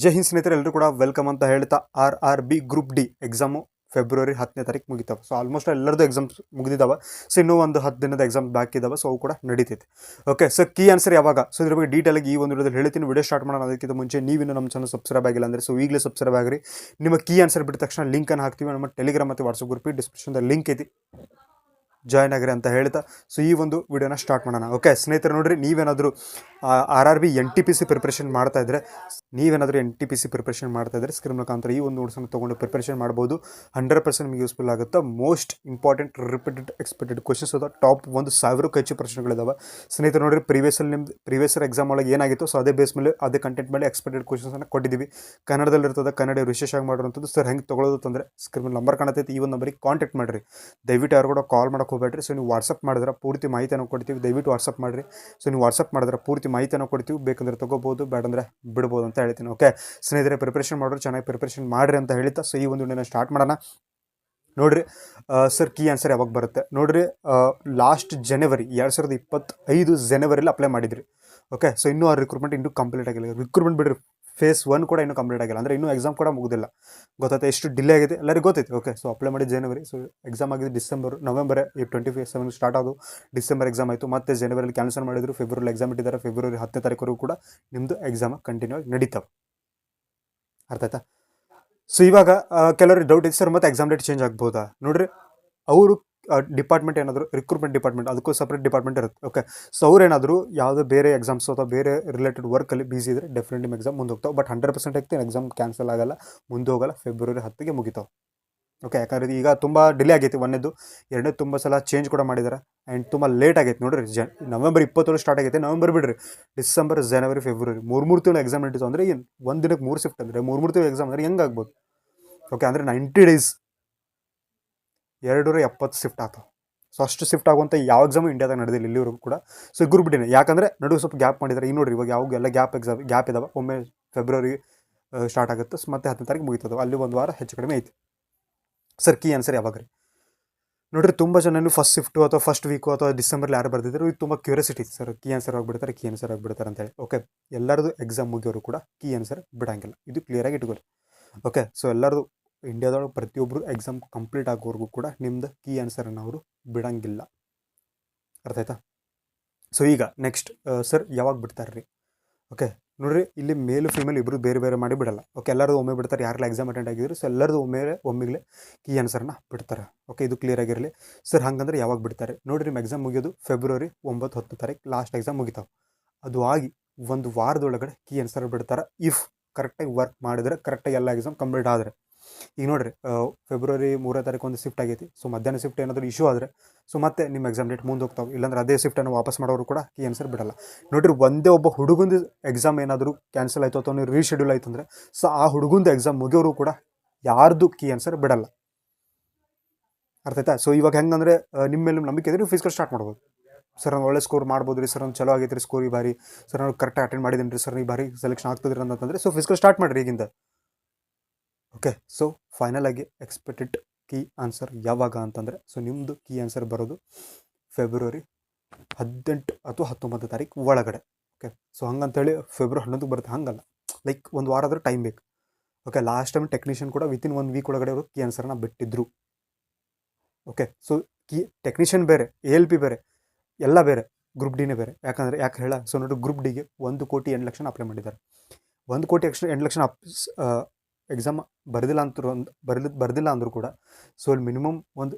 ಜೈ ಹಿಂದ್ ಸ್ನೇಹಿತರೆ ಎಲ್ಲರೂ ಕೂಡ ವೆಲ್ಕಮ್ ಅಂತ ಹೇಳ್ತಾ R R B group D exam February ಹತ್ತನೇ ತಾರೀಕು ಮುಗಿತಾವೆ. ಸೊ ಆಲ್ಮೋಸ್ಟ್ ಎಲ್ಲರದ್ದು ಎಕ್ಸಾಮ್ಸ್ ಮುಗಿದಿದ್ದಾವೆ ಸೊ ಇನ್ನೂ ಒಂದು ಹತ್ತು ದಿನದ ಎಕ್ಸಾಮ್ ಬ್ಯಾಕ್ ಇದ್ದಾವೆ ಸೊ ಅವು ಕೂಡ ನಡೀತೈತೆ. ಓಕೆ ಸೊ ಕೀ ಆನ್ಸರ್ ಯಾವಾಗ? ಸೊ ಇದ್ರ ಬಗ್ಗೆ ಡೀಟೇಲಾಗಿ ಈ ಒಂದು ವಿಡಿಯೋದಲ್ಲಿ ಹೇಳ್ತೀನಿ. ವಿಡಿಯೋ ಸ್ಟಾರ್ಟ್ ಮಾಡೋಣ ಅದಕ್ಕಿಂತ ಮುಂಚೆ ನೀವಿನ್ನು ನಮ್ಮ ಚಾನಲ್ ಸಬ್ಸ್ಕ್ರೈಬ್ ಆಗಿಲ್ಲ ಅಂದರೆ ಸೊ ಈಗಲೇ ಸಬ್ಸ್ಕ್ರೈಬ್ ಆಗಿರಿ. ನಿಮ್ಮ ಕೀ ಆನ್ಸರ್ ಬಿಟ್ಟ ತಕ್ಷಣ ಲಿಂಕನ್ನು ಹಾಕ್ತೀವಿ. ನಮ್ಮ ಟೆಲಿಗ್ರಾಮ್ ಮತ್ತು ವಾಟ್ಸಪ್ ಗ್ರೂಪಿಗೆ ಡಿಸ್ಕ್ರಿಪ್ಷನ್ದ ಲಿಂಕ್ ಐತಿ. ಜಾಯ್ನ್ ಆಗಿರಿ ಅಂತ ಹೇಳ್ತಾ ಸೊ ಈ ಒಂದು ವಿಡಿಯೋನ ಸ್ಟಾರ್ಟ್ ಮಾಡೋಣ. ಓಕೆ ಸ್ನೇಹಿತರು ನೋಡಿರಿ, ನೀವೇನಾದರೂ R R B N T P C preparation ಮಾಡ್ತಾ ಇದ್ರೆ, ನೀವೇನಾದರೂ N T P C preparation ಮಾಡ್ತಾ ಇದ್ರೆ ಸ್ಕ್ರೀನ್ ಮುಖಾಂತರ ಈ ಒಂದು ನೋಟ್ಸನ್ನು ತೊಗೊಂಡು ಪ್ರಿಪ್ರೇಷನ್ ಮಾಡ್ಬೋದು. ಹಂಡ್ರೆಡ್ ಪರ್ಸೆಂಟ್ ನಿಮಗೆ ಯೂಸ್ಫುಲ್ ಆಗುತ್ತೆ. Most important repeated expected questions ಅದ ಟಾಪ್ ಒಂದು ಸಾವಿರಕ್ಕೂ ಹೆಚ್ಚು ಪ್ರಶ್ನೆಗಳಿದಾವೆ. ಸ್ನೇಹಿತರು ನೋಡಿರಿ ಪ್ರೀವಿಯಸಲ್ಲಿ ನಿಮ್ದು ಪ್ರೀವಿಯಸ್ ಎಕ್ಸಾಮ್ ಒಳಗೆ ಏನಾಗಿತ್ತು? ಸೊ ಅದೇ ಬೇಸ್ ಮೇಲೆ, ಅದೇ ಕಂಟೆಂಟ್ ಮೇಲೆ ಎಕ್ಸ್ಪೆಕ್ಟೆಡ್ ಕ್ವಶನ್ಸನ್ನು ಕೊಟ್ಟಿದ್ದೀವಿ ಕನ್ನಡದಲ್ಲಿ ಇರ್ತದೆ, ಕನ್ನಡ ವಿಶೇಷ ಆಗಿ ಮಾಡಿರುವಂಥದ್ದು ಸರ್ ಹೆಂಗೆ ತೊಗೊಳೋದು ಅಂತಂದರೆ ಸ್ಕ್ರೀನ್ ನಂಬರ್ ಕಾಣತೈತಿ ಈ ಒಂದು ನಂಬರಿಗೆ ಕಾಂಟ್ಯಾಕ್ಟ್ ಮಾಡಿರಿ. ದಯವಿಟ್ಟು ಯಾರು ಕೂಡ ಕಾಲ್ ಮಾಡೋಕೆ ಹೋಗ್ಬೇಡ್ರಿ ಸೊ ನೀವು ವಾಟ್ಸಪ್ ಮಾಡಿದ್ರೆ ಪೂರ್ತಿ ಮಾಹಿತಿಯನ್ನು ಕೊಡ್ತೀವಿ. ದಯವಿಟ್ಟು ವಾಟ್ಸಪ್ ಮಾಡಿರಿ. ಸೊ ನೀವು ವಾಟ್ಸಪ್ ಮಾಡಿದ್ರೆ ಪೂರ್ತಿ ಮಾಹಿತಿಯನ್ನು ಕೊಡ್ತೀವಿ. ಬೇಕಂದ್ರೆ ತೊಗೋಬೋದು ಬೇಡಂದ್ರೆ ಬಿಡ್ಬೋದು ಅಂತ ಹೇಳ್ತೀನಿ. ಓಕೆ ಸ್ನೇಹಿತರೆ ಪ್ರಿಪ್ರೇಷನ್ ಮಾಡೋರು ಚೆನ್ನಾಗಿ ಪ್ರಿಪ್ರೇಷನ್ ಮಾಡಿರಿ ಅಂತ ಹೇಳ್ತಾ ಸೊ ಈ ಒಂದು ವಿಡಿಯೋನ ಸ್ಟಾರ್ಟ್ ಮಾಡೋಣ. ನೋಡ್ರಿ ಸರ್ ಕೀ ಆನ್ಸರ್ ಯಾವಾಗ ಬರುತ್ತೆ? ನೋಡ್ರಿ ಲಾಸ್ಟ್ ಜನವರಿ ಎರಡು ಸಾವಿರದ ಇಪ್ಪತ್ತೈದು ಜನವರಿಲಿ ಅಪ್ಲೈ ಮಾಡಿದ್ರಿ. ಓಕೆ ಸೊ ಇನ್ನೂ ಆ ರಿಕ್ರೂಟ್ಮೆಂಟ್ ಇನ್ನೂ ಕಂಪ್ಲೀಟ್ ಆಗಿಲ್ಲ. ರಿಕ್ರೂಟ್ಮೆಂಟ್ ಬಿಡ್ರಿ. ಫೇಸ್ ಒನ್ ಕೂಡ ಇನ್ನೂ ಕಂಪ್ಲೀಟ್ ಆಗಿಲ್ಲ. ಅಂದರೆ ಇನ್ನೂ ಎಕ್ಸಾಮ್ ಕೂಡ ಮುಗಿದಿಲ್ಲ. ಗೊತ್ತಾಯ್ತು? ಎಷ್ಟು ಡಿಲೇ ಆಗಿದೆ? ಎಲ್ಲರಿಗೂ ಗೊತ್ತೈತೆ. ಓಕೆ ಸೊ ಅಪ್ಲೈ ಮಾಡಿ ಜನವರಿ ಸೊ ಎಕ್ಸಾಮ್ ಆಗಿದೆ ಡಿಸೆಂಬರ್ ನವೆಂಬರ್ ಈ ಟ್ವೆಂಟಿ ಫೈವ್ ಸೆವೆನ್ ಸ್ಟಾರ್ಟ್ ಆದವು ಡಿಸೆಂಬರ್ ಎಕ್ಸಾಮ್ ಆಯಿತು. ಮತ್ತೆ ಜನವರಿಯಲ್ಲಿ ಕ್ಯಾನ್ಸಲ್ ಮಾಡಿದ್ರು. ಫೆಬ್ರವರಿ ಎಕ್ಸಾಮ್ ಇಟ್ಟಿದ್ದಾರೆ. ಫೆಬ್ರವರಿ ಹತ್ತನೇ ತಾರೀಕು ಕೂಡ ನಿಮ್ಮದು ಎಕ್ಸಾಮ್ ಕಂಟಿನ್ಯೂ ಆಗಿ ನಡೀತಾವೆ. ಅರ್ಥ ಆಯ್ತಾ? ಸೊ ಇವಾಗ ಕೆಲವರು ಡೌಟ್ ಇದೆ ಸರ್ ಮತ್ತೆ ಎಕ್ಸಾಮ್ ಡೇಟ್ ಚೇಂಜ್ ಆಗ್ಬೋದಾ? ನೋಡ್ರಿ, ಅವರು ಡಿಪಾರ್ಟ್ಮೆಂಟ್ ಏನಾದರೂ ರಿಕ್ರೂಟ್ಮೆಂಟ್ ಡಿಪಾರ್ಟ್ಮೆಂಟ್ ಅದಕ್ಕೂ ಸಪ್ರೇಟ್ ಡಿಪಾರ್ಟ್ಮೆಂಟ್ ಇರುತ್ತೆ. ಓಕೆ ಸೊ ಅವ್ರೇನಾದರೂ ಯಾವುದೋ ಬೇರೆ ಎಕ್ಸಾಮ್ಸ್ ಅಥವಾ ಬೇರೆ ರಿಲೇಟೆಡ್ ವರ್ಕಲ್ಲಿ ಬಿಸಿ ಇದ್ದರೆ ಡೆಫಿನೆಟ್ ನಿಮ್ಮ ಎಕ್ಸಾಮ್ ಮುಂದೆ ಹೋಗ್ತಾವೆ ಬಟ್ ಹಂಡ್ರೆಡ್ ಪರ್ಸೆಂಟ್ ಆಗ್ತೀನಿ ಎಕ್ಸಾಮ್ ಕ್ಯಾನ್ಸಲ್ ಆಗಲ್ಲ ಮುಂದೆ ಹೋಗಲ್ಲ ಫೆಬ್ರವರಿ ಹತ್ತಿಗೆ ಮುಗಿತಾವೆ. ಓಕೆ ಯಾಕಂದ್ರೆ ಈಗ ತುಂಬ ಡಿಲೇ ಆಗೈತಿ ಒಂದೇದು. ಎರಡನೇ ತುಂಬ ಸಲ ಚೇಂಜ್ ಕೂಡ ಮಾಡಿದ್ದಾರೆ ಆ್ಯಂಡ್ ತುಂಬ ಲೇಟ್ ಆಗೈತೆ ನೋಡಿರಿ, ಜ ನವೆಂಬರ್ ಇಪ್ಪತ್ತೇಳು ಸ್ಟಾರ್ಟ್ ಆಗೈತೆ. ನವೆಂಬರ್ ಬಿಡ್ರಿ. ಡಿಸೆಂಬರ್ ಜನವರಿ ಫೆಬ್ರವರಿ ಮೂರು ಮೂರು ತಿಂಗಳು ಎಕ್ಸಾಮ್ ನಡೀತು ಅಂದರೆ ಏನು, ಒಂದು ದಿನಕ್ಕೆ ಮೂರು ಶಿಫ್ಟ್ ಅಂದರೆ ಮೂರು ಮೂರು ತಿಂಗಳು ಎಕ್ಸಾಮ್ ಅಂದರೆ ಹೆಂಗಾಗ್ಬೋದು ಓಕೆ ಅಂದರೆ ನೈಂಟಿ ಡೇಸ್ ಎರಡೂರ ಎಪ್ಪತ್ತು ಶಿಫ್ಟ್ ಆಗ್ತಾವೆ ಸೊ ಅಷ್ಟು ಶಿಫ್ಟ್ ಆಗುವಂಥ ಯಾವ ಎಕ್ಸಾಮು ಇಂಡಿಯಾದಾಗ ನಡೆದಿಲ್ಲ, ಇಲ್ಲಿವರೆಗೂ ಕೂಡ. ಸೊ ಗುರು ಬಿಟ್ಟಿನಿ ಯಾಕಂದರೆ ನಡುವೆ ಸ್ವಲ್ಪ ಗ್ಯಾಪ್ ಮಾಡಿದ್ದಾರೆ ಈಗ ನೋಡಿರಿ ಇವಾಗ ಯಾವಾಗ ಎಲ್ಲ ಗ್ಯಾಪ್ ಎಕ್ಸಾಮ್ ಗ್ಯಾಪ್ ಇದಾವೆ. ಒಮ್ಮೆ ಫೆಬ್ರವರಿ ಸ್ಟಾರ್ಟ್ ಆಗುತ್ತೆ. ಸೊ ಮತ್ತೆ ಹತ್ತನೇ ತಾರೀಕು ಮುಗಿತದೆ. ಅಲ್ಲಿ ಒಂದು ವಾರ ಹೆಚ್ಚು ಕಡಿಮೆ ಐತಿ. ಸರ್ ಕೀ ಆನ್ಸರ್ ಯಾವಾಗ ರೀ? ನೋಡಿರಿ, ತುಂಬ ಜನ ಫಸ್ಟ್ ಶಿಫ್ಟು ಅಥವಾ ಫಸ್ಟ್ ವೀಕು ಅಥವಾ ಡಿಸೆಂಬರ್ಲಿ ಯಾರು ಬರ್ದಿದ್ರು, ಇದು ತುಂಬ ಕ್ಯೂರಿಯಾಸಿಟಿ ಸರ್ ಕೀ ಆನ್ಸರ್ ಆಗಿಬಿಡ್ತಾರೆ ಕೀ ಆನ್ಸರ್ ಆಗಿಬಿಡ್ತಾರೆ ಅಂತೇಳಿ. ಓಕೆ ಎಲ್ಲರದು ಎಕ್ಸಾಮ್ ಮುಗಿಯೋರು ಕೂಡ ಕೀ ಆನ್ಸರ್ ಬಿಡೋಂಗಿಲ್ಲ. ಇದು ಕ್ಲಿಯರಾಗಿ ಇಟ್ಕೊಳ್ಳಿ ಓಕೆ ಸೊ ಎಲ್ಲರದು ಇಂಡಿಯಾದೊಳಗೆ ಪ್ರತಿಯೊಬ್ಬರು ಎಕ್ಸಾಮ್ ಕಂಪ್ಲೀಟ್ ಆಗೋವರೆಗೂ ಕೂಡ ನಿಮ್ದು ಕೀ ಆನ್ಸರನ್ನು ಅವರು ಬಿಡಂಗಿಲ್ಲ. ಅರ್ಥ ಆಯ್ತಾ? ಸೊ ಈಗ ನೆಕ್ಸ್ಟ್ ಸರ್ ಯಾವಾಗ ಬಿಡ್ತಾರೆ ರೀ ಓಕೆ ನೋಡ್ರಿ, ಇಲ್ಲಿ ಮೇಲು ಫೀಮೇಲ್ ಇಬ್ಬರು ಬೇರೆ ಬೇರೆ ಮಾಡಿ ಬಿಡಲ್ಲ. ಓಕೆ ಎಲ್ಲರದು ಒಮ್ಮೆ ಬಿಡ್ತಾರೆ, ಯಾರೆಲ್ಲ ಎಕ್ಸಾಮ್ ಅಟೆಂಡ್ ಆಗಿದ್ರು ಸೊ ಎಲ್ಲರದು ಒಮ್ಮೆ ಒಮ್ಮೆಗೆ ಕೀ ಆನ್ಸರ್ನ ಬಿಡ್ತಾರೆ. ಓಕೆ ಇದು ಕ್ಲಿಯರ್ ಆಗಿರಲಿ. ಸರ್ ಹಂಗಂದ್ರೆ ಯಾವಾಗ ಬಿಡ್ತಾರೆ? ನೋಡಿರಿ ನಿಮ್ಮ ಎಕ್ಸಾಮ್ ಮುಗಿಯೋದು ಫೆಬ್ರವರಿ ಒಂಬತ್ತು ಹತ್ತು ತಾರೀಕು ಲಾಸ್ಟ್ ಎಕ್ಸಾಮ್ ಮುಗಿತಾವೆ. ಅದು ಆಗಿ ಒಂದು ವಾರದೊಳಗಡೆ ಕೀ ಆನ್ಸರ್ ಬಿಡ್ತಾರೆ. ಇಫ್ ಕರೆಕ್ಟಾಗಿ ವರ್ಕ್ ಮಾಡಿದ್ರೆ ಕರೆಕ್ಟಾಗಿ ಎಲ್ಲ ಎಕ್ಸಾಮ್ ಕಂಪ್ಲೀಟ್ ಆದರೆ. ಈಗ ನೋಡ್ರಿ ಫೆಬ್ರವರಿ ಮೂರನೇ ತಾರೀಕು ಒಂದು ಶಿಫ್ಟ್ ಆಗೈತಿ. ಸೊ ಮಧ್ಯಾಹ್ನ ಶಿಫ್ಟ್ ಏನಾದರೂ ಇಶ್ಯೂ ಆದರೆ ಸೊ ಮತ್ತೆ ನಿಮ್ಮ ಎಕ್ಸಾಮ್ ಡೇಟ್ ಮುಂದೆ ಹೋಗ್ತಾವೆ. ಇಲ್ಲಾಂದ್ರೆ ಅದೇ ಶಿಫ್ಟನ್ನು ವಾಪಸ್ ಮಾಡೋರು ಕೂಡ ಕೀ ಆನ್ಸರ್ ಬಿಡಲ್ಲ. ನೋಡಿರಿ, ಒಂದೇ ಒಬ್ಬ ಹುಡುಗಂದು ಎಕ್ಸಾಮ್ ಏನಾದರೂ ಕ್ಯಾನ್ಸಲ್ ಆಯಿತು ಅಥವಾ ರೀಶೆಡ್ಯೂಲ್ ಆಯ್ತು ಅಂದರೆ ಸೊ ಆ ಹುಡುಗಂದು ಎಕ್ಸಾಮ್ ಮುಗಿಯೋರು ಕೂಡ ಯಾರ್ದು ಕೀ ಆನ್ಸರ್ ಬಿಡಲ್ಲ. ಅರ್ಥ ಆಯ್ತಾ? ಸೊ ಇವಾಗ ಹೆಂಗಂದ್ರೆ ನಿಮ್ಮ ಮೇಲೆ ನಂಬಿಕೆ ಇದ್ರೆ ನೀವು ಫಿಸಿಕಲ್ ಸ್ಟಾರ್ಟ್ ಮಾಡ್ಬೋದು. ಸರ್, ನಾನು ಒಳ್ಳೆ ಸ್ಕೋರ್ ಮಾಡ್ಬೋದು ರೀ ಸರ್ ಒಂದು ಚಲೋ ಆಗೈತೆ ರೀ ಸ್ಕೋರ್ ಈ ಬಾರಿ. ಸರ್, ನಾನು ಕರೆಕ್ಟಾಗಿ ಅಟೆಂಡ್ ಮಾಡಿದ್ದೀನಿ ರೀ ಸರ್, ಈ ಬಾರಿ ಸೆಲೆಕ್ಷನ್ ಆಗ್ತದ್ರಿ ಅಂತಂದರೆ ಸೊ ಫಿಸಿಕಲ್ ಸ್ಟಾರ್ಟ್ ಮಾಡಿರಿ ಈಗಿಂದ. ಓಕೆ ಸೊ ಫೈನಲ್ ಆಗಿ ಎಕ್ಸ್ಪೆಕ್ಟೆಡ್ ಕೀ ಆನ್ಸರ್ ಯಾವಾಗ ಅಂತಂದರೆ ಸೊ ನಿಮ್ಮದು ಕೀ ಆನ್ಸರ್ ಬರೋದು ಫೆಬ್ರವರಿ ಹದಿನೆಂಟು ಅಥವಾ ಹತ್ತೊಂಬತ್ತು ತಾರೀಕು ಒಳಗಡೆ. ಓಕೆ ಸೊ ಹಂಗಂತೇಳಿ ಫೆಬ್ರವರಿ ಹನ್ನೊಂದಕ್ಕೆ ಬರುತ್ತೆ, ಹಂಗಲ್ಲ. ಲೈಕ್ ಒಂದು ವಾರ ಆದರೂ ಟೈಮ್ ಬೇಕು. ಓಕೆ ಲಾಸ್ಟ್ ಟೈಮ್ ಟೆಕ್ನಿಷಿಯನ್ ಕೂಡ ವಿತಿನ್ ಒನ್ ವೀಕ್ ಒಳಗಡೆ ಅವರು ಕೀ ಆನ್ಸರ್ನ ಬಿಟ್ಟಿದ್ರು. ಓಕೆ ಸೊ ಕೀ ಟೆಕ್ನಿಷಿಯನ್ ಬೇರೆ ಎ ಎಲ್ ಪಿ ಬೇರೆ, ಎಲ್ಲ ಬೇರೆ ಗ್ರೂಪ್ ಡಿನೇ ಬೇರೆ. ಯಾಕಂದರೆ, ಯಾಕೆ ಹೇಳ ಸೊ ನೋಡಿ ಗ್ರೂಪ್ ಡಿಗೆ ಒಂದು ಕೋಟಿ ಎಂಟು ಲಕ್ಷ ಅಪ್ಲೈ ಮಾಡಿದ್ದಾರೆ. ಒಂದು ಕೋಟಿ ಎಕ್ಸ್ ಎಂಟು ಲಕ್ಷ ಅಪ್ ಎಕ್ಸಾಮ್ ಬರೆದಿಲ್ಲ ಅಂತರೂ ಒಂದು ಬರೆದ ಬರೆದಿಲ್ಲ ಅಂದರೂ ಕೂಡ ಸೊ ಅಲ್ಲಿ ಮಿನಿಮಮ್ ಒಂದು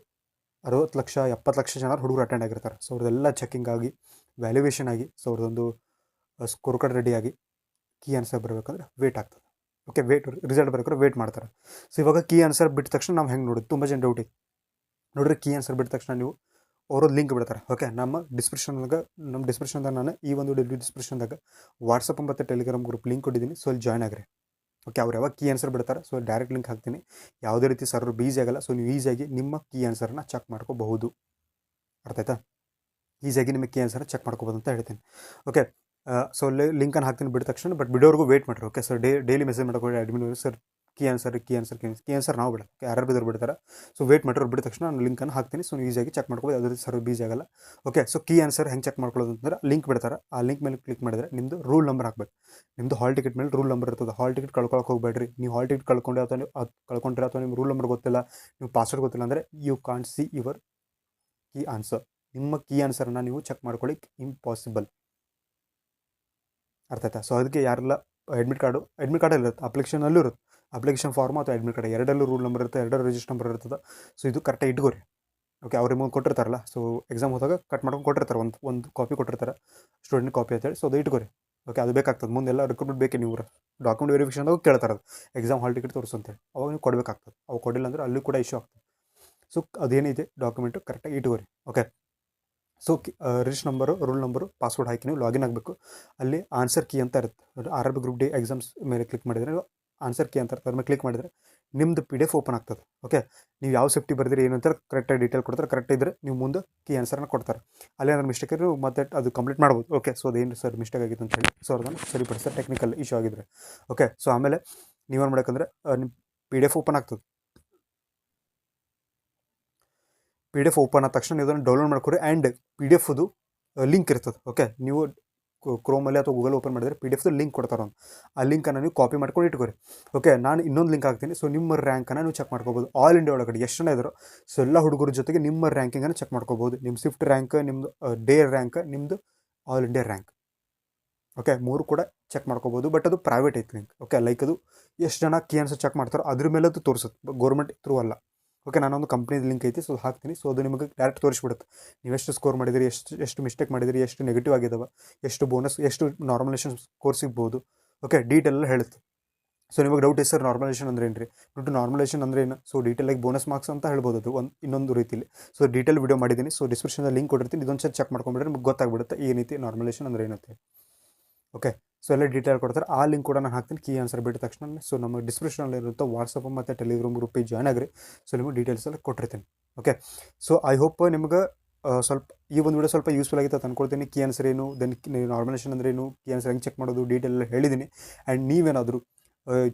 ಅರವತ್ತು ಲಕ್ಷ, ಎಪ್ಪತ್ತು ಲಕ್ಷ ಜನ ಹುಡುಗರು ಅಟೆಂಡ್ ಆಗಿರ್ತಾರೆ. ಸೊ ಅವ್ರದ್ದೆಲ್ಲ ಚೆಕಿಂಗ್ ಆಗಿ ವ್ಯಾಲ್ಯೂಯೇಷನ್ ಆಗಿ ಸೊ ಅವ್ರದ್ದೊಂದು ಸ್ಕೋರ್ ಕಾರ್ಡ್ ರೆಡಿ ಆಗಿ ಕೀ ಆನ್ಸರ್ ಬರಬೇಕಂದ್ರೆ ವೇಟ್ ಆಗ್ತದೆ. ಓಕೆ ವೇಟ್ ರಿಸಲ್ಟ್ ಬರಬೇಕಾದ್ರೆ ವೇಟ್ ಮಾಡ್ತಾರೆ. ಸೊ ಇವಾಗ ಕೀ ಆನ್ಸರ್ ಬಿಟ್ಟ ತಕ್ಷಣ ನಾವು ಹೆಂಗೆ ನೋಡೋದು? ತುಂಬ ಜನ ಡೌಟ್ ಇತ್ತು ನೋಡ್ರಿ ಕೀ ಆನ್ಸರ್ ಬಿಟ್ಟ ತಕ್ಷಣ ನೀವು ಅವರು ಲಿಂಕ್ ಬಿಡ್ತಾರೆ. ಓಕೆ ನಮ್ಮ ಡಿಸ್ಕ್ರಿಪ್ಷನ್ದಾಗ ನಮ್ಮ ಡಿಸ್ಕ್ರಿಪ್ಷನ್ದಾಗ ನಾನು ಈ ಒಂದು ಡಿಸ್ಕ್ರಿಪ್ಷನ್ದಾಗ ವಾಟ್ಸಪ್ ಮತ್ತು ಟೆಲಿಗ್ರಾಮ್ ಗ್ರೂಪ್ ಲಿಂಕ್ ಕೊಟ್ಟಿದ್ದೀನಿ. ಸೊ ಅಲ್ಲಿ ಜಾಯ್ನ್ ಆಗಿರಿ. ಓಕೆ ಅವ್ರು ಯಾವಾಗ ಕೀ ಆನ್ಸರ್ ಬಿಡ್ತಾರೆ ಸೊ ಡೈರೆಕ್ಟ್ ಲಿಂಕ್ ಹಾಕ್ತೀನಿ. ಯಾವುದೇ ರೀತಿ ಸರ್ ಬೀಸಿ ಆಗಲ್ಲ ಸೊ ನೀವು ಈಸಿಯಾಗಿ ನಿಮ್ಮ ಕೀ ಆನ್ಸರ್ನ ಚೆಕ್ ಮಾಡ್ಕೋಬಹುದು. ಅರ್ಥ ಆಯ್ತಾ? ಈಸಿಯಾಗಿ ನಿಮ್ಮ ಕೀ ಆನ್ಸರ್ನ ಚೆಕ್ ಮಾಡ್ಕೋಬೋದು ಅಂತ ಹೇಳ್ತೀನಿ. ಓಕೆ ಸೊ ಲಿಂಕನ್ನು ಹಾಕ್ತೀನಿ ಬಿಡ ತಕ್ಷಣ ಬಟ್ ಬಿಡೋರ್ಗೂ ವೇಟ್ ಮಾಡಿರಿ okay sir day daily message ಮಾಡ್ಕೊಳ್ಳಿ admin sir key answer key answer key key answer ನಾವು ಬಿಡೋ ಯಾರು ಬಿದ್ರು ಬಿಡ್ತಾರೆ. ಸೊ ವೇಟ್ ಮಾಡಿರೋ ಬಿಡಿದ ತಕ್ಷಣ ನಾನು ಲಿಂಕನ್ನು ಹಾಕ್ತೀನಿ. ಸೊ ಈಸಿಯಾಗಿ ಚೆಕ್ ಮಾಡ್ಕೋಬೋದು. ಯಾವುದೇ ಸರ್ ಬೀಜ ಆಗಲ್ಲ. ಓಕೆ ಸೊ ಕೀ ಆನ್ಸರ್ ಹೆಂಗೆ ಚೆಕ್ ಮಾಡ್ಕೊಳ್ಳೋದು ಅಂತಂದ್ರೆ ಲಿಂಕ್ ಬಿಡ್ತಾರೆ. ಆ ಲಿಂಕ್ ಮೇಲೆ ಕ್ಲಿಕ್ ಮಾಡಿದ್ರೆ ನಿಮ್ಮದು ರೂಲ್ ನಂಬರ್ ಹಾಕ್ಬೇಕು. ನಿಮ್ಮದು ಹಾಲ್ ಟಿಕೆಟ್ ಮೇಲೆ ರೂಲ್ ನಂಬರ್ ಇರ್ತದೆ. ಹಾಲ್ ಟಿಕೆಟ್ ಕಳ್ಕೊಳಕ್ಕೆ ಹೋಗಬೇಡ್ರಿ. ನೀವು ಹಾಲ್ ಟಿಕೆಟ್ ಕಳ್ಕೊಂಡೆ ಅಥವಾ ನೀವು ಕಳ್ಕೊಂಡ್ರೆ ಅಥವಾ ನಿಮ್ಮ ರೂಲ್ ನಂಬರ್ ಗೊತ್ತಿಲ್ಲ, ನೀವು ಪಾಸ್ವರ್ಡ್ ಗೊತ್ತಿಲ್ಲ ಅಂದರೆ you can't see your key answer ನಿಮ್ಮ ಕೀ ಆನ್ಸರನ್ನು ನೀವು ಚೆಕ್ ಮಾಡ್ಕೊಳ್ಳಿ ಇಂಪಾಸಿಬಲ್ ಅರ್ಥ ಆಯ್ತಾ? ಸೊ ಅದಕ್ಕೆ ಯಾರೆಲ್ಲ ಅಡ್ಮಿಟ್ ಕಾರ್ಡು ಅಡ್ಮಿಟ್ ಕಾರ್ಡಲ್ಲಿ ಇರುತ್ತೆ. ಅಪ್ಲಿಕೇಶನಲ್ಲೂ ಇರುತ್ತೆ. ಅಪ್ಲಿಕೇಶನ್ ಫಾರ್ಮ್ ಅಥವಾ ಅಡ್ಮಿಟ್ ಕಾರ್ಡ್ ಎರಡಲ್ಲೂ ರೂಲ್ ನಂಬರ್ ಇರುತ್ತೆ ಎರಡರ ರಿಜಿಸ್ಟರ್ ನಂಬರ್ ಇರ್ತದೆ ಸೊ ಇದು ಕರೆಕ್ಟಾಗಿ ಇಟ್ಕೋರಿ. ಓಕೆ ಅವ್ರು ಮುಂದೆ ಕೊಟ್ಟಿರ್ತಾರಲ್ಲ ಸೊ ಎಕ್ಸಾಮ್ ಹೋದಾಗ ಕಟ್ ಮಾಡ್ಕೊಂಡು ಕೊಟ್ಟಿರ್ತಾರೆ, ಒಂದು ಒಂದು ಕಾಪಿ ಕೊಟ್ಟಿರ್ತಾರೆ ಸ್ಟೂಡೆಂಟ್ ಕಾಪಿ ಅಂತೇಳಿ. ಸೊ ಅದು ಇಟ್ಕೋರಿ. ಓಕೆ ಅದು ಬೇಕಾಗ್ತದೆ. ಮುಂದೆಲ್ಲ ರಿಕ್ರೂಟ್ಮೆಂಟ್ ಬೇಕೇ ನೀವು ಡಾಕ್ಯುಮೆಂಟ್ ವೆರಿಫಿಕೇಷನ್ದಾಗ ಕೇಳ್ತಾರೆ ಅದು. ಎಕ್ಸಾಮ್ ಹಾಲ್ ಟಿಕೆಟ್ ತೋರಿಸು ಅಂತೇಳಿ. ಅವಾಗ ನೀವು ಕೊಡಬೇಕಾಗ್ತದೆ. ಅವು ಕೊಡಿಲ್ಲ ಅಂದರೆ ಅಲ್ಲಿ ಕೂಡ ಇಶ್ಯೂ ಆಗ್ತದೆ. ಸೊ ಅದೇನಿದೆ? ಡಾಕ್ಯುಮೆಂಟು ಕರೆಕ್ಟಾಗಿ ಇಟ್ಕೋರಿ. Okay so register number roll number password ಹಾಕಿ ನೀವು ಲಾಗಿನ್ ಆಗಬೇಕು. ಅಲ್ಲಿ ಆನ್ಸರ್ ಕೀ ಅಂತ ಇರುತ್ತೆ. R R B group D exams ಮೇಲೆ ಕ್ಲಿಕ್ ಮಾಡಿದರೆ ಆನ್ಸರ್ ಕೀ ಅಂತ ಅದ್ರ ಮೇಲೆ ಕ್ಲಿಕ್ ಮಾಡಿದರೆ ನಿಮ್ಮದು ಪಿ ಡಿ ಎಫ್ ಓಪನ್ ಆಗ್ತದೆ ಓಕೆ ನೀವು ಯಾವ ಸೇಫ್ಟಿ ಬರೆದಿರಿ, ಏನು ಅಂತ ಕರೆಕ್ಟಾಗಿ ಡೀಟೇಲ್ ಕೊಡ್ತಾರೆ ಕರೆಕ್ಟ್ ಇದ್ದರೆ ನೀವು ಮುಂದೆ ಕೀ ಆನ್ಸರ್ನ ಕೊಡ್ತಾರೆ. ಅಲ್ಲಿ ಏನಾದ್ರು ಮಿಸ್ಟೇಕ್ ಇದ್ರೆ ಮತ್ತೆ ಅದು ಕಂಪ್ಲೀಟ್ ಮಾಡ್ಬೋದು ಓಕೆ ಸೊ ಅದೇನು ಸರ್ ಮಿಸ್ಟೇಕ್ ಆಗಿತ್ತು ಅಂತ ಹೇಳಿ. ಸೊ ಅದನ್ನು ಸರಿಪಡಿಸ್ತಾರೆ ಟೆಕ್ನಿಕಲ್ ಇಶ್ಯೂ ಆಗಿದ್ರೆ ಓಕೆ ಸೊ ಆಮೇಲೆ ನೀವೇನು ಮಾಡಬೇಕಂದ್ರೆ ನಿಮ್ಮ ಪಿ ಡಿ ಎಫ್ ಓಪನ್ ಆಗ್ತದೆ. ಪಿ ಡಿ ಎಫ್ ಓಪನ್ ಆದ ತಕ್ಷಣ ನೀವು ಅದನ್ನು ಡೌನ್ಲೋಡ್ ಮಾಡ್ಕೊರಿ ಆ್ಯಂಡ್ ಪಿ ಡಿ ಎಫ್ದು ಲಿಂಕ್ ಇರ್ತದೆ ಓಕೆ ನೀವು ಕ್ರೋಮಲ್ಲಿ ಅಥವಾ ಗೂಗಲ್ ಓಪನ್ ಮಾಡಿದರೆ ಪಿ ಡಿ ಎಫ್ದು ಲಿಂಕ್ ಕೊಡ್ತಾರೆ ಒಂದು ಆ ಲಿಂಕನ್ನು ನೀವು ಕಾಪಿ ಮಾಡ್ಕೊಂಡು ಇಟ್ಕೊರಿ. ಓಕೆ ನಾನು ಇನ್ನೊಂದು ಲಿಂಕ್ ಹಾಕ್ತೀನಿ. ಸೊ ನಿಮ್ಮ ರ್ಯಾಂಕನ್ನು ನೀವು ಚೆಕ್ ಮಾಡ್ಕೋಬೋದು. ಆಲ್ ಇಂಡಿಯಾ ಒಳಗಡೆ ಎಷ್ಟು ಜನ ಇದ್ರು ಸೊ ಎಲ್ಲ ಹುಡುಗರ ಜೊತೆಗೆ ನಿಮ್ಮ ರ್ಯಾಂಕಿಂಗನ್ನು ಚೆಕ್ ಮಾಡ್ಕೋಬೋದು. ನಿಮ್ಮ ಸ್ವಿಫ್ಟ್ ರ್ಯಾಂಕ್ ನಿಮ್ಮದು ಡೇ ರ್ಯಾಂಕ್ ನಿಮ್ಮದು ಆಲ್ ಇಂಡಿಯಾ ರ್ಯಾಂಕ್ ಓಕೆ ಮೂರು ಕೂಡ ಚೆಕ್ ಮಾಡ್ಕೋಬೋದು ಬಟ್ ಅದು ಪ್ರೈವೇಟ್ ಐತೆ ಲಿಂಕ್ ಓಕೆ ಲೈಕ್ ಅದು ಎಷ್ಟು ಜನ ಕೀ ಆನ್ಸರ್ ಚೆಕ್ ಮಾಡ್ತಾರೋ ಅದ್ರ ಮೇಲೆ ಅದು ತೋರಿಸುತ್ತೆ ಗೌರ್ಮೆಂಟ್ ಥ್ರೂ ಅಲ್ಲ. ಓಕೆ ನಾನೊಂದು ಕಂಪ್ನಿದ ಲಿಂಕ್ ಐತಿ ಸೊ ಹಾಕ್ತೀನಿ. ಸೊ ಅದು ನಿಮಗೆ ಡೈರೆಕ್ಟ್ ತೋರಿಸ್ಬಿಡುತ್ತೆ. ನೀವು ಎಷ್ಟು ಸ್ಕೋರ್ ಮಾಡಿದಿರಿ, ಎಷ್ಟು ಎಷ್ಟು ಮಿಸ್ಟೇಕ್ ಮಾಡಿದಿರಿ, ಎಷ್ಟು ನೆಗೆಟಿವ್ ಆಗಿದಾವೆ, ಎಷ್ಟು ಬೋನಸ್ ಎಷ್ಟು ನಾರ್ಮಲೈಸೇಷನ್ ಸ್ಕೋರ್ ಸಿಗ್ಬೋದು. ಓಕೆ ಡೀಟೇಲ್ ಎಲ್ಲ ಹೇಳುತ್ತೆ. ಸೊ ನಿಮಗೆ ಡೌಟ್ ಇದೆ ಸರ್ ನಾರ್ಮಲೈಸೇಷನ್ ಅಂದ್ರೆ ಏನು ರೀ ನೋಟು ನಾರ್ಮಲೈಸೇಷನ್ ಅಂದ್ರೆ ಏನು? ಸೊ ಆಗಿ ಬೋನಸ್ ಮಾರ್ಕ್ಸ್ ಅಂತ ಹೇಳ್ಬೋದು ಅದು, ಒಂದು, ಇನ್ನೊಂದು ರೀತಿಲಿ. ಸೊ ಡೀಟೇಲ್ ವಿಡಿಯೋ ಮಾಡಿದ್ದೀನಿ. ಸೊ ಡಿಸ್ಕ್ರಿಪ್ಷನಲ್ಲಿ ಲಿಂಕ್ ಕೊಟ್ಟಿರ್ತೀನಿ. ಇದೊಂದು ಚೆಕ್ ಮಾಡ್ಕೊಂಡ್ಬಿಟ್ರೆ ನಿಮ್ಗೆ ಗೊತ್ತಾಗ್ಬಿಡುತ್ತೆ, ಈ ರೀತಿ ನಾರ್ಮಲೈಸೇಷನ್ ಅಂದ್ರೆ ಓಕೆ ಸೊ ಎಲ್ಲ ಡೀಟೇಲ್ ಕೊಡ್ತಾರೆ. ಆ ಲಿಂಕ್ ಕೂಡ ನಾನು ಹಾಕ್ತೀನಿ. ಕೀ ಆನ್ಸರ್ ಬಿಟ್ಟ ತಕ್ಷಣ ಸೊ ನಮ್ಮ ಡಿಸ್ಕ್ರಿಪ್ಷನಲ್ಲಿ ಇರುತ್ತೆ ವಾಟ್ಸಪ್ ಮತ್ತು ಟೆಲಿಗ್ರಾಮ್ ಗ್ರೂಪಿಗೆ ಜಾಯ್ನ್ ಆಗಿರಿ. ಸೊ ನಿಮಗೆ ಡೀಟೇಲ್ಸ್ ಎಲ್ಲ ಕೊಟ್ಟಿರ್ತೀನಿ. ಓಕೆ ಸೊ ಐ ಹೋಪ್ ನಿಮ್ಗೆ ಸ್ವಲ್ಪ ಈ ಒಂದು ವಿಡಿಯೋ ಸ್ವಲ್ಪ ಯೂಸ್ಫುಲ್ ಆಗಿತ್ತು ತಂದ್ಕೊಡ್ತೀನಿ ಕೀ ಆನ್ಸರ್ ಏನು ದೆನ್ ನಾರ್ಮಲೇಷನ್ ಅಂದ್ರೆ ಏನು ಕೀ ಆನ್ಸರ್ ಹೆಂಗೆ ಚೆಕ್ ಮಾಡೋದು ಡೀಟೇಲ್ ಎಲ್ಲ ಹೇಳಿದ್ದೀನಿ. ಆ್ಯಂಡ್ ನೀವೇನಾದರೂ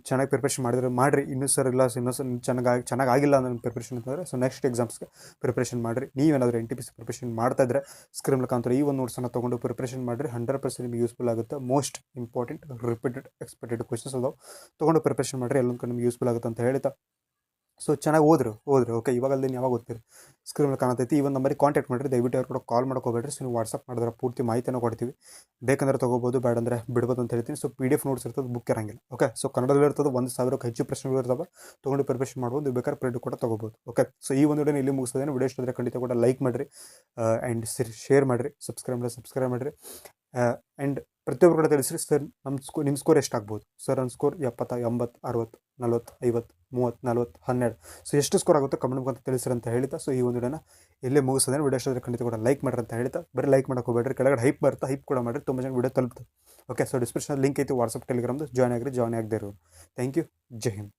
ಚೆನ್ನಾಗಿ ಪ್ರಿಪ್ರೇಷನ್ ಮಾಡಿದ್ರೆ ಮಾಡಿರಿ. ಇನ್ನೂ ಸರ್ ಇಲ್ಲ, ಇನ್ನೂ ಸರ್ ಚೆನ್ನಾಗಿ ಚೆನ್ನಾಗಿ ಆಗಿಲ್ಲ ನನ್ನ ಪ್ರಿಪ್ರೇಷನ್ ಅಂತಂದರೆ ಸೊ ನೆಕ್ಸ್ಟ್ ಎಕ್ಸಾಮ್ಸ್ಗೆ ಪ್ರಿಪ್ರೇಷನ್ ಮಾಡಿರಿ. ನೀವೇನಾದರೂ N T P C preparation ಮಾಡ್ತಾ ಇದ್ರೆ ಸ್ಕ್ರೀನ್ ಮುಖಾಂತರ ಈ ಒಂದು ನೋಟ್ಸನ್ನು ತೊಗೊಂಡು ಪ್ರಿಪ್ರೇಷನ್ ಮಾಡಿರಿ. ಹಂಡ್ರೆಡ್ ಪರ್ಸೆಂಟ್ ನಿಮಗೆ ಯೂಸ್ಫುಲ್ ಆಗುತ್ತೆ. Most important repeated expected questions ಅದಾವೆ. ತೊಗೊಂಡು ಪ್ರಿಪ್ರೇಷನ್ ಮಾಡಿರಿ ಎಲ್ಲೊಂದು ಕಡೆ ನಿಮ್ಗೆ ಯೂಸ್ಫುಲ್ ಆಗುತ್ತೆ ಅಂತ ಹೇಳ್ತಾ ಸೊ ಚೆನ್ನಾಗಿ ಓದ್ರು, ಓದ್ರಿ. ಓಕೆ ಇವಾಗ ನೀವು ಯಾವಾಗ ಓದ್ತೀರಿ? ಸ್ಕ್ರೀನ್ ಮೇಲೆ ಕಾಣತೈತಿ ಈ ಒಂದು ನಂಬರಿಗೆ ಕಾಂಟ್ಯಾಕ್ಟ್ ಮಾಡಿರಿ. ದಯವಿಟ್ಟು ಅವ್ರು ಕೂಡ ಕಾಲ್ ಮಾಡ್ಕೋಬೇಡ್ರಿ ಸೊ ನೀವು ವಾಟ್ಸಪ್ ಮಾಡಿದ್ರೆ ಪೂರ್ತಿ ಮಾಹಿತಿಯನ್ನು ಕೊಡ್ತೀವಿ. ಬೇಕಂದ್ರೆ ತೊಗೋಬೋದು ಬೇಡ ಅಂದರೆ ಬಿಡ್ಬೋದು ಅಂತ ಹೇಳ್ತೀನಿ. So P D F notes ಇರ್ತದೆ ಬುಕ್ ಇರಂಗಿಲ್ಲ. ಓಕೆ ಸೊ ಕನ್ನಡದಲ್ಲಿ ಇರ್ತದೆ, ಒಂದು ಸಾವಿರಕ್ಕೆ ಹೆಚ್ಚು ಪ್ರಶ್ನೆಗಳು ಇರ್ತವೆ. ತೊಗೊಂಡು ಪ್ರಿಪ್ರೇಷನ್ ಮಾಡ್ಬೋದು. ಬೇಕಾದ್ರೆ ಪ್ರಿಂಟ್ ಕೂಡ ತೊಗೋಬೋದು. ಓಕೆ ಸೊ ಈ ಒಂದು ವಿಡಿಯೋ ಇಲ್ಲಿ ಮುಗಿಸ್ತದೆ ವಿಡಿಯೋ ಇಷ್ಟ ಖಂಡಿತ ಕೂಡ ಲೈಕ್ ಮಾಡಿರಿ ಆ್ಯಂಡ್ ಶೇರ್ ಮಾಡಿರಿ. ಸಬ್ಸ್ಕ್ರೈಬ್ ಮಾಡಿ ಸಬ್ಸ್ಕ್ರೈಬ್ ಮಾಡಿರಿ. ಆ್ಯಂಡ್ ಪ್ರತಿಯೊಬ್ಬರು ಕೂಡ ತಿಳಿಸ್ರಿ. ಸರ್ ನಮ್ಮ ಸ್ಕೋ ನಿಮ್ಮ ಸ್ಕೋರ್ ಎಷ್ಟಾಗ್ಬೋದು ಸರ್ ನನ್ನ ಸ್ಕೋರ್ ಎಪ್ಪತ್ತ, ಎಂಬತ್ತು, ಅರವತ್ತು, ನಲ್ವತ್ತು, ಐವತ್ತು. ಮೂವತ್ತು ನಲ್ವತ್ತು ಹನ್ನೆರಡು. ಸೊ ಎಷ್ಟು ಸ್ಕೋರ್ ಆಗುತ್ತೋ ಕಮೆಂಟ್ ಮುಖಾಂತರ ತಿಳಿಸ್ರಿ ಅಂತ ಹೇಳ್ತಾ ಸೊ ಈ ಒಂದು ವಿಡಿಯೋನ ಎಲ್ಲೇ ಮುಗಿಸೋದ್ರೆ ವಿಡಿಯೋ ಇಷ್ಟ ಖಂಡಿತ ಕೂಡ ಲೈಕ್ ಮಾಡ್ರಿ ಅಂತ ಹೇಳ್ತಾ ಬರೀ ಲೈಕ್ ಮಾಡೋಕೆ ಹೋಗ್ಬೇಡ್ರಿ. ಕೆಳಗಡೆ ಹೈಪ್ ಬರ್ತಾ ಹೈಪ್ ಕೂಡ ಮಾಡಿರಿ. ತುಂಬ ಜನ ವಿಡಿಯೋ ತಲುಪ್ತು ಓಕೆ ಸೊ ಡಿಸ್ಕ್ರಿಪ್ಷನ್ ಲಿಂಕ್ ಐತಿ ವಾಟ್ಸಪ್ ಟೆಲಿಗ್ರಾಮ್ದು ಜಾಯ್ನ್ ಆಗಿರಿ ಜಾಯ್ನ್ ಆಗದೆ ಇರೋರು. Thank you Jai Hind